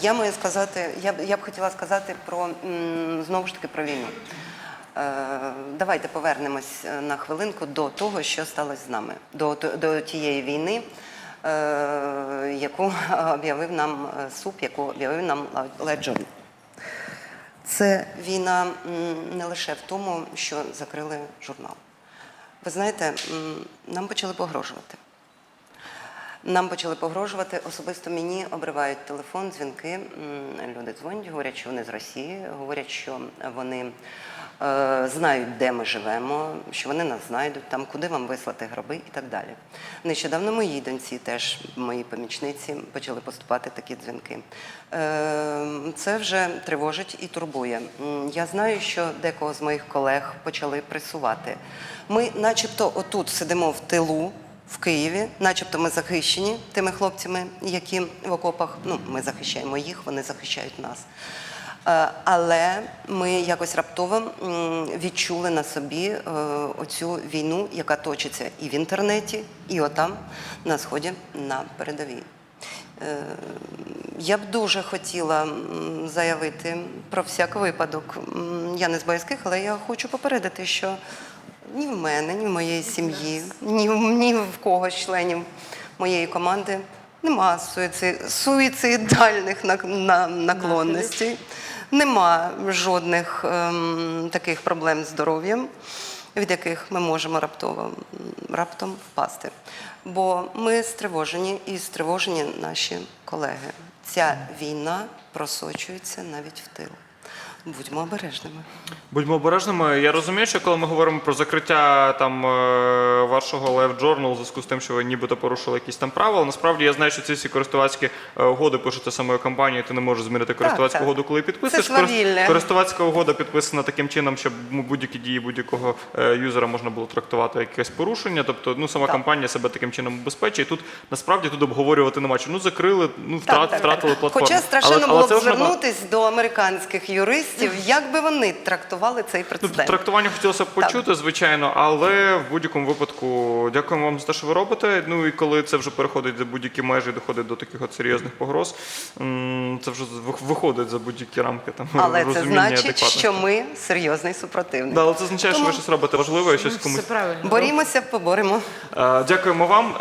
Я маю сказати, я б я б хотіла сказати про знову ж таки про війну. Е, давайте повернемось е, на хвилинку до того, що сталося з нами, до, до тієї війни, е, яку об'явив нам СУП, яку об'явив нам Леджон. Це війна не лише в тому, що закрили журнал. Ви знаєте, нам почали погрожувати. Нам почали погрожувати. Особисто мені обривають телефон, дзвінки. Люди дзвонять, говорять, що вони з Росії, говорять, що вони е, знають, де ми живемо, що вони нас знайдуть, там, куди вам вислати гроби і так далі. Нещодавно моїй доньці, теж моїй помічниці, почали поступати такі дзвінки. Е, це вже тривожить і турбує. Я знаю, що декого з моїх колег почали пресувати. Ми, начебто, отут сидимо в тилу в Києві, начебто ми захищені тими хлопцями, які в окопах. Ну, ми захищаємо їх, вони захищають нас. Е, Але ми якось раптово відчули на собі е, оцю війну, яка точиться і в інтернеті, і отам на сході на передовій. Е, Я б дуже хотіла заявити про всяк випадок. Я не з боязких, але я хочу попередити, що ні в мене, ні в моєї сім'ї, ні, ні в когось з членів моєї команди нема суїци- суїцидальних нак- на- наклонностей, нема жодних ем, таких проблем з здоров'ям, від яких ми можемо раптово раптом впасти. Бо ми стривожені і стривожені наші колеги. Ця війна просочується навіть в тил. Будьмо обережними. Будьмо обережними. Я розумію, що коли ми говоримо про закриття там е, вашого Live Journal у зв'язку з тим, що ви нібито порушили якісь там правила, насправді я знаю, що ці всі користувацькі е, угоди пишуться самою компанією, ти не можеш змінити користувацьку угоду, коли підписуєш. Це. Користувацька угода підписана таким чином, щоб ну, будь-які дії будь-якого е, юзера можна було трактувати як якесь порушення. Тобто, ну сама Так. компанія себе таким чином обезпечує. І тут насправді тут обговорювати нема що. Ну закрили, ну втрат, Так, так, втратили так. платформу. Хоча страшенно Але- але було б звернутись до американських юристів, як би вони трактували цей Ну, прецедент. трактування хотілося б почути, звичайно, але в будь-якому випадку дякуємо вам за те, що ви робите. Ну і коли це вже переходить за будь-які межі, доходить до таких от серйозних погроз, це вже виходить за будь-які рамки там Але це значить, що ми серйозний супротивник. Да, але це означає, що ви щось робите важливе щось комусь. Все правильно. Борімося, поборемо. Е, Дякуємо вам.